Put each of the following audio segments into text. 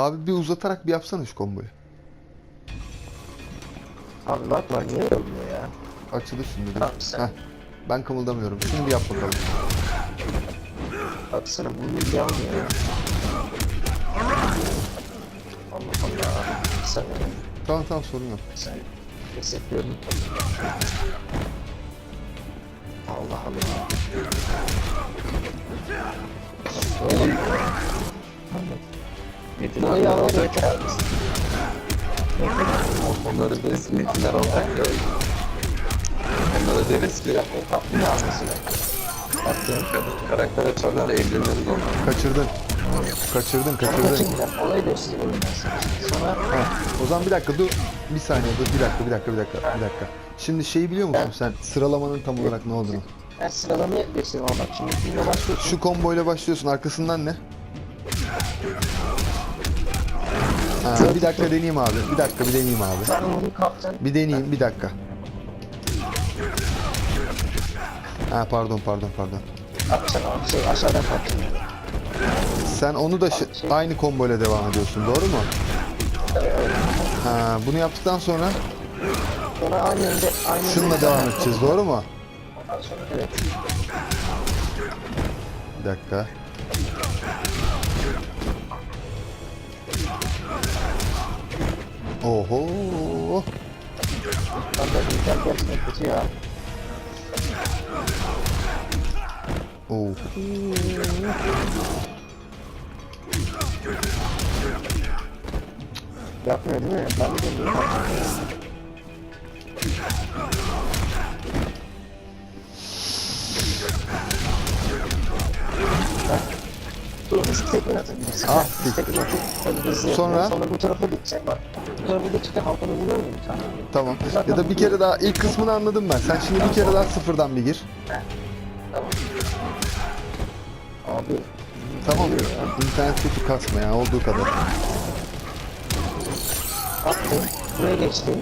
Abi bir uzatarak bir yapsana şu komboyu. Abi bak var niye olmuyor ya? Açılır şimdi. Tamam, sen- Heh. Ben kımıldamıyorum. Şimdi bir yap bakalım. Baksana bunu bir yanmıyor ya. Allah Allah. Sen Tamam tamam sorun yok. sen pes yapıyordun. Allah Allah. Metin abi orada misin? onları biz Metinler ortak ya. Onlara deriz ki Tatlı yazmasına. Attım. karakter açarlar evleniriz onlar. Kaçırdın. Kaçırdın kaçırdın. Olayı gösteriyorum ben sana. Sonra Heh. O zaman bir dakika dur. Bir saniye dur. Bir dakika bir dakika bir dakika. Bir dakika. Şimdi şeyi biliyor musun sen? Sıralamanın tam olarak ne olduğunu. ben sıralamaya gösteriyorum ama bak şimdi filme başlıyorsun. Şu komboyla başlıyorsun. Arkasından ne? Ha, bir dakika deneyeyim abi. Bir dakika bir deneyeyim abi. Bir deneyeyim bir dakika. Ha pardon pardon pardon. Sen onu da aynı komboyla devam ediyorsun doğru mu? Ha bunu yaptıktan sonra Sonra aynı yönde aynı şununla devam edeceğiz doğru mu? Evet. Bir dakika. Oho. Ben de bir tane gerçekten kötü ya. Oh. Yapmıyor değil mi? Ben Ah, tabii hızlı Sonra? Sonra bu tarafa gidecek bak. Bu tarafa geçince halkanı vuruyor mu bir tane? Tamam. Ya da bir kere daha ilk kısmını anladım ben. Sen şimdi bir kere daha sıfırdan bir gir. Tamam. Abi Tamam. İnternet kötü kasma ya olduğu kadar. attım. Buraya geçtim.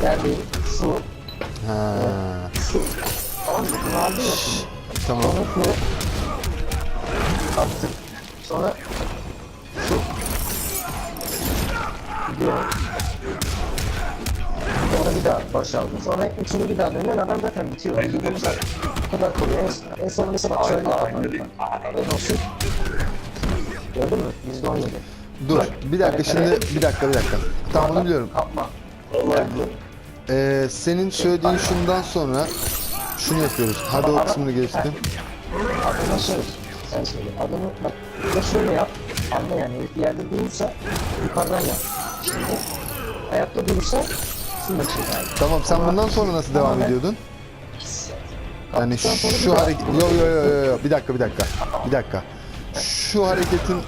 Geldim. Su. Ha. Su. Tamam. Tamam. Attım. Sonra su. Gidiyor. Sonra bir daha boşaldım. Sonra üçünü bir daha dönüyor. Adam zaten bitiyor. Aynı dediler. Bu kadar kolay. En, en son mesela bak şöyle. Haberin olsun. Gördün mü? Yüzde on yedi. Dur. Bir dakika şimdi bir dakika bir dakika. Tamam onu biliyorum. Bu. Ee, senin söylediğin şundan sonra şunu yapıyoruz. Hadi o kısmını geçtim. Şey, sen söyle. Adamı bak, ya şöyle yap. Anla yani bir yerde durursa yukarıdan yap. Şimdi ayakta durursa şunu çek abi. Tamam sen bundan sonra nasıl devam Tamam, ediyordun? Yani sonra bir şu daha- hareket... Yo yo yo yo yo. Bir dakika bir dakika. Bir dakika. Şu hareketin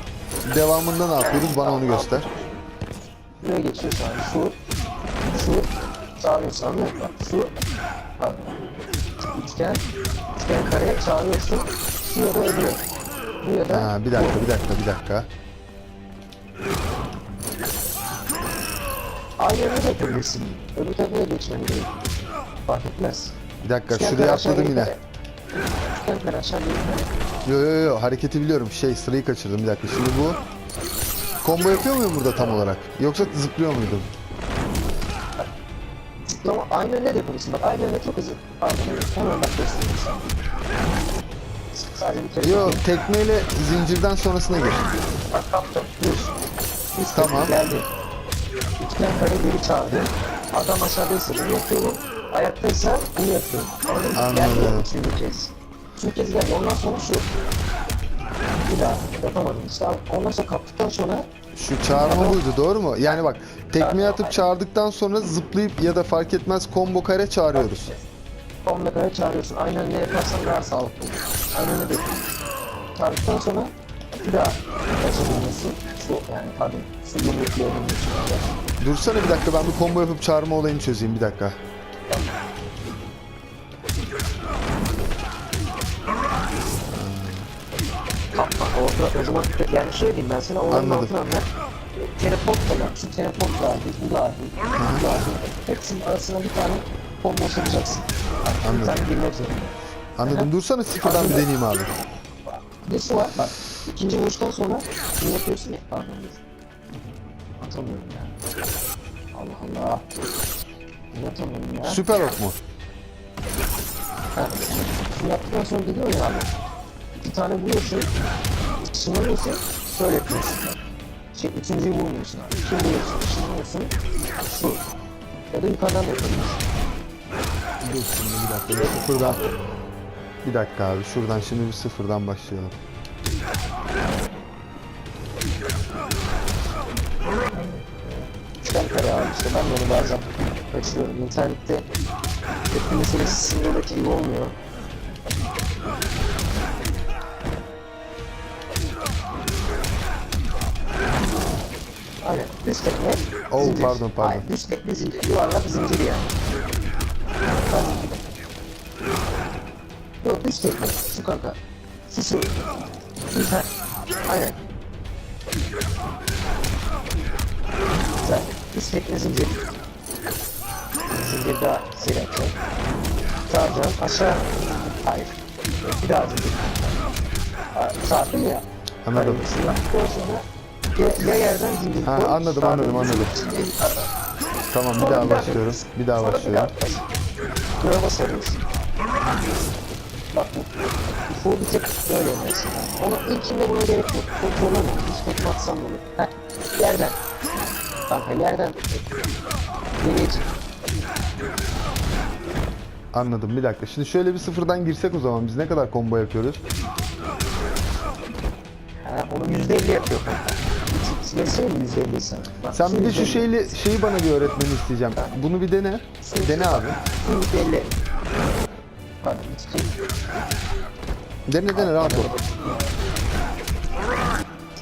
devamında ne yapıyoruz? Bana onu göster. Buraya geçiyorsun abi. Şu, şu, çağırıyorsun anlıyor musun? Bak şu, bak. Üçgen, üçgen kareye çağırıyorsun. Da da Ha, bir dakika bir dakika bir dakika. Aynı yere de yapabilirsin. Öbür tarafa geçmen gerekiyor. Fark etmez. Bir dakika Üçgen şuraya aşağı atladım yine. kare aşağı yukarı. Yo yo yo hareketi biliyorum. Şey sırayı kaçırdım bir dakika. Şimdi bu combo yapıyor muyum burada tam olarak? Yoksa zıplıyor muydum? Ama aynı yönde de yapabilirsin. Bak aynı yönde çok hızlı. Aynı yönde. Hemen bak göstereyim Yo tekmeyle zincirden sonrasına gir. Tamam. Geldi. Üçgen kare geri çağırdı. Adam aşağıdaysa bunu yapıyorum. Ayaktaysa bunu mı? Anladım. Üçüncü kez. Üçüncü kez geldi. Ondan sonra şu. Bir daha yapamadım. İşte ondan sonra kaptıktan sonra Şu çağırma buydu doğru mu? Yani bak tekmeyi atıp çağırdıktan sonra zıplayıp ya da fark etmez combo kare çağırıyoruz. Kadar çağırıyorsun. Aynen ne yaparsan daha sağlıklı olur. Aynen ne bekliyorsun. Çağırdıktan sonra bir daha açabiliyorsun. Su yani pardon. Su yumruklarının içinde. Dursana bir dakika ben bir combo yapıp çağırma olayını çözeyim bir dakika. Kapma. Orada o zaman yani şöyle diyeyim ben sana o oyunun Anladım. altına anlar. Teleport da var. Şu teleport dahil, bu dahil, bu dahil. Hepsinin arasına bir tane combo sokacaksın. Anladım. tane girmek zorunda. Anladım. Dursana sıfırdan bir deneyeyim abi. Bir şu var bak. İkinci vuruştan sonra ne yapıyorsun ya? Pardon dur. Atamıyorum ya. Allah Allah. Ne atamıyorum ya? Süper ok mu? Ha, Şunu yaptıktan sonra gidiyor ya abi. İki tane vuruyorsun. Sınırlıyorsun. Şöyle yapıyorsun. Şey, üçüncüyü vurmuyorsun abi. İki vuruyorsun. Sınırlıyorsun. Şu. Ya da yukarıdan da yapabilirsin. Dur şimdi bir dakika. Sıfırdan. Bir dakika abi. Şuradan şimdi bir sıfırdan başlayalım. Kare abi işte ben onu bazen kaçırıyorum. İnternette hep meselesi sınırdaki gibi olmuyor. Aynen. Düz tekme. Oh, zincir. pardon, pardon. Hayır, düz tekme zincir. Yuvarlak zincir yani. Yok tekme. Şu kanka. Şu şu. Bir tane. Aynen. Güzel. Düz tekme zincir. Zincir daha sürekli. Saracağım. Aşağı. Hayır. Bir daha zincir. Sağ değil mi ya? Anladım. Ya, ya yerden zincir Ha, anladım, anladım, anladım. Tamam bir daha başlıyorum. Bir daha başlıyorum. Buraya basarız. Bak bu. Bu bir tek böyle mesela. Onun ilkinde buna gerek yok. Kontrolü mü? Hiç tekme atsam bunu. Heh. Yerden. Kanka yerden. Çık? Anladım bir dakika. Şimdi şöyle bir sıfırdan girsek o zaman biz ne kadar combo yapıyoruz? Ha, onu yüzde elli yapıyor kanka. Silesene mi yüzde elli sana? Bak, Sen bir de şu %50. şeyli şeyi bana bir öğretmeni isteyeceğim. Bunu bir dene. Dene abi. Yüzde elli. Pardon, hiç değil. Dene dene rahat ol.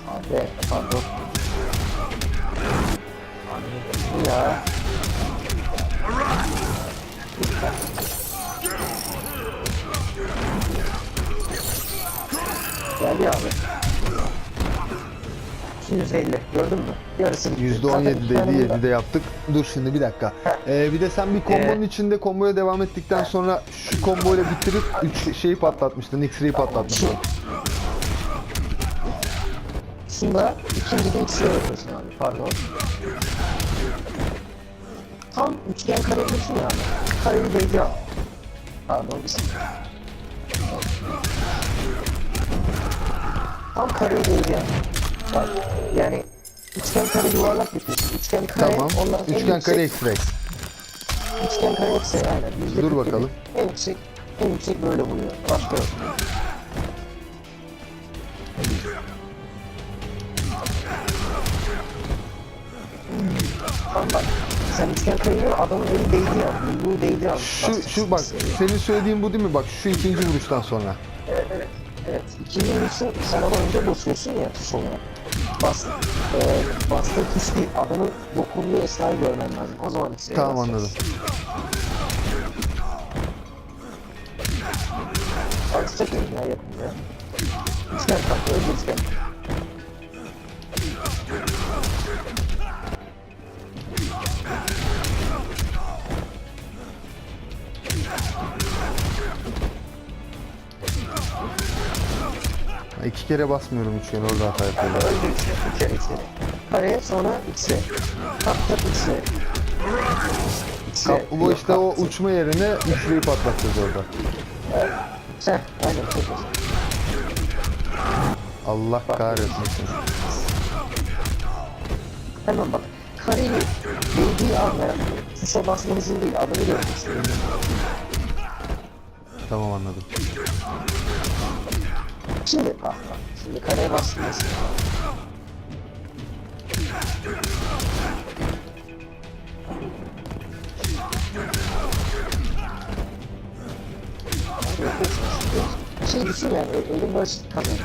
Abi, pardon. Abi, ya. Geldi abi. 250 gördün mü? Yarısı tane %17'deydi burada. 7'de yaptık. Dur şimdi bir dakika. Ee, bir de sen bir kombonun Ee, içinde komboya devam ettikten sonra şu komboyla bitirip 3 şeyi patlatmıştın. X-ray'i patlatmıştın. Şu. Şunda ikinci de X'e yapıyorsun abi pardon. Tam üçgen kare yapıyorsun ya abi. Kareyi al. Pardon. Tam kareyi yani. Bak yani üçgen kare yuvarlak yapıyorsun. Üçgen kare Tamam. ondan en Üçgen yüksek- kare X-ray. Üçgen kare yoksa yani. yüzde Dur bakalım. En yüksek, en yüksek böyle vuruyor. Başka yok. Tamam bak. Sen üçgen kayıyor adamın eli değdi ya. Yumruğu değdi ya. Şu şu bak senin söylediğin bu değil mi? Bak şu ikinci vuruştan sonra. Evet evet. Evet. İkinci vuruşu sen ama önce basıyorsun ya tuş olarak. Bas, e, bastığı tuş değil. Adamın dokunduğu esnayı görmen lazım. O zaman işte. Tamam anladım. Açacak mıyım ya yakında? Üçgen kalktı, önce üçgen. Ha, İki kere basmıyorum üçgen orada hata üçgen. Kareye sonra X'e. Tak X'e. Kap- bu işte o uçma yerine X-ray'i patlatacağız orada. Heh, aynen çok güzel. Allah kahretmesin. Hemen bak. Kareyi değdiği anda tuşa basmanızın değil, adını görmek istiyorum. Tamam anladım. Şimdi bak. Şimdi kareye bastınız. Şey düşün yani, elim baş kalıyor.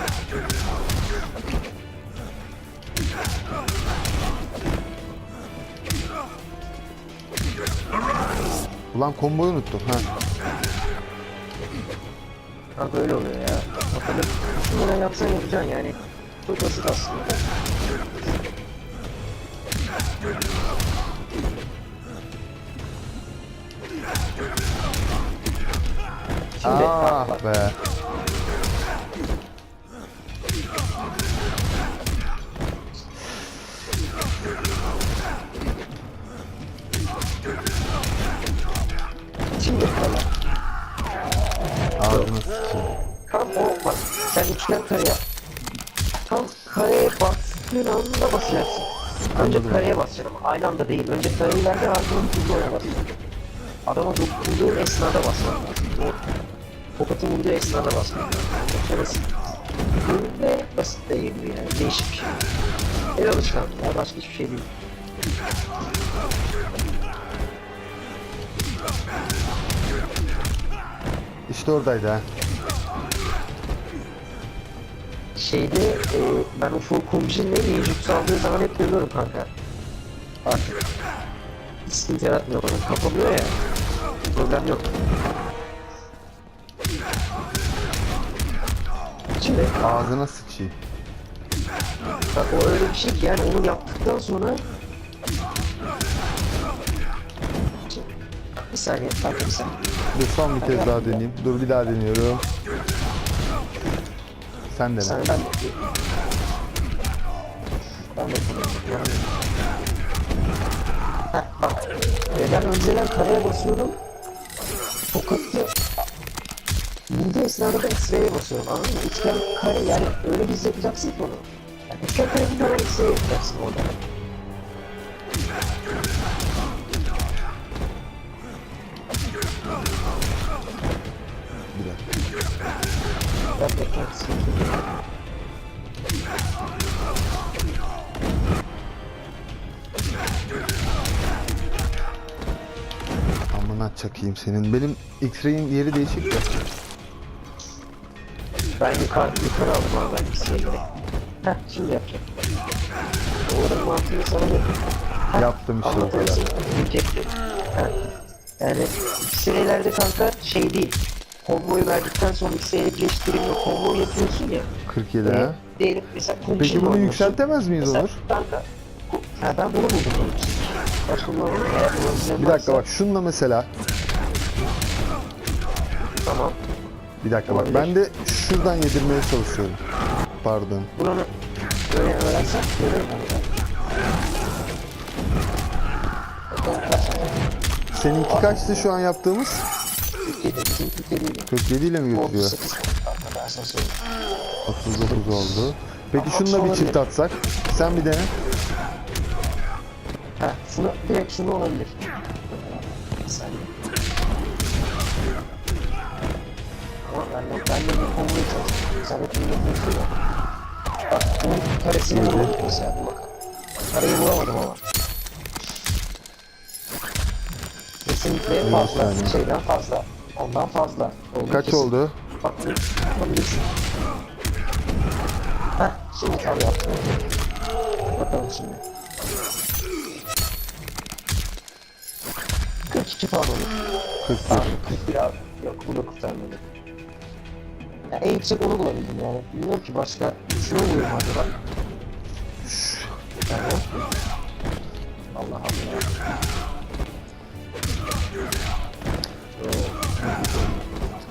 Ulan komboyu unuttum. Ha. Ha böyle oluyor ya. Bakalım. Şunları yapsan yapacaksın yani. Çok basit aslında. Şimdi Ah be. Aynı anda değil. Önce ileride ardından tuzluğa basacaksın. Adama dokunduğu esnada basman lazım. O tokatı vurduğu esnada basman lazım. Çok basit. Ve basit değil bu yani. Değişik bir şey. El alışkanlığı. Ya başka hiçbir şey değil. İşte oradaydı ha. Şeyde e, ben o Fulkumjin'le Ninjutsu aldığı zaman hep görüyorum kanka. Artık sıkıntı yaratmıyor bana. Kapamıyor ya. Problem yok. Şimdi Ağzına sıçayım. bak o öyle bir şey ki yani onu yaptıktan sonra bir saniye kanka bir saniye. Dur son bir kez daha deneyeyim. Dur bir daha deniyorum. Sen dene. saniye ben de ben de kullanıyorum. Heh, bak. Önceden kareye basıyorum. Tokatı Bildiği esnada da X-ray'e basıyorum anladın mı? Üçgen kare yani öyle bir his yapacaksın ki onu. Yani üçgen kare bir tane X-ray yapacaksın orada. Bir dakika. Yap yap çakayım senin. Benim X-ray'in yeri değişik ya. Ben yukarı, yukarı aldım ben gerek. Heh şimdi yapacağım. Oranın mantığını sana bir Yaptım işte o kadar. Diyecektim. Yani X-raylerde kanka şey değil. Komboyu verdikten sonra X-ray'e birleştirip o komboyu yapıyorsun ya. 47 Ee, ha. diyelim mesela Peki bunu yükseltemez miyiz Mesela Onur? kanka. Ha ben bunu buldum. Bir dakika bak şunla mesela. Tamam. Bir dakika bak ben de şuradan yedirmeye çalışıyorum. Pardon. Bunu böyle. Seninki kaçtı şu an yaptığımız? Türkiye'de bizim Türkiye'de 47 ile mi götürüyor? 38 kanka ben sana söyleyeyim. 39 oldu. Peki şununla bir çift atsak. Sen bir dene. Ha şunu direkt şunu olabilir. Ama ben de ben de bir komboyu çalışıyorum. Sen de bunu yapıyorsun ya. Bak bunun karesini vuramadım mesela bu bak. Kareyi vuramadım ama. Kesinlikle fazla. Şeyden fazla. Ondan fazla. Oldu Kaç kesin. oldu? Bak yapabilirsin. Heh şimdi tam yaptım. Bakalım şimdi. 42 falan olur. 41. Abi 41 abi. Yok bu da kurtarmadı. Ya en yüksek onu bulabildim yani. Bilmiyorum ki başka şunu buluyorum acaba. Yani. Allah Allah.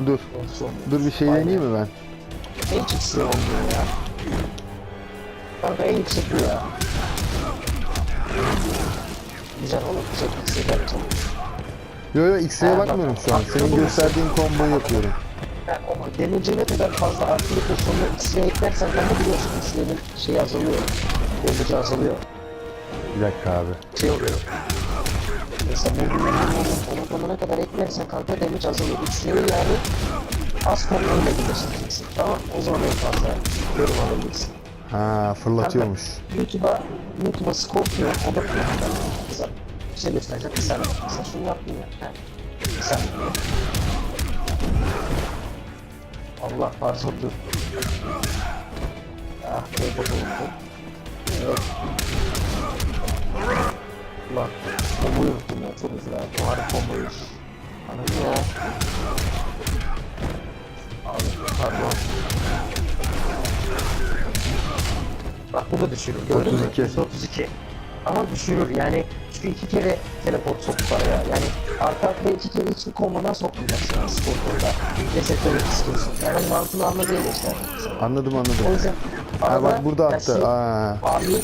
Dur. Son. Dur bir şey deneyeyim mi ben? En yüksek olmuyor ya. Kanka en yüksek bu ya. Güzel oğlum. Güzel yüksek yapacağım. Yo yo X-ray'e bakmıyorum şu an. Senin gösterdiğin komboyu yapıyorum. Damage'e ne kadar fazla o sonra X-ray eklersen ben de biliyorsun X-ray'in şeyi azalıyor. Damage'i azalıyor. Bir dakika abi. Şey oluyor. Mesela bu bilmem onu sonuna kadar eklersen kanka damage azalıyor. X-ray'i yani az konularıyla birleştireceksin. Tamam o zaman en fazla yorum alabilirsin. Ha fırlatıyormuş. YouTube'a YouTube'a Scorpio o da kullanıyor. Bir şey gösterecek bir saniye. Mesela şunu yapayım ya. Bir saniye. Allah pardon dur. Ah ne bakalım bu. Evet. Ulan komboyu unuttum ya çok özür dilerim. O harika komboyu. Anladın ya. Abi pardon. Bak bu da. Gördün mü? 32. 132. Ama düşürür yani. Çünkü iki kere teleport soktu araya. Yani arka arkaya iki kere hiçbir kombodan sokmayacaksın yani sportorda. Resetleri istiyorsun. Yani mantığını anladığıyla işte. Anladım O anladım. yüzden Ha bak burada ya attı. şey- Aa. Maliyet,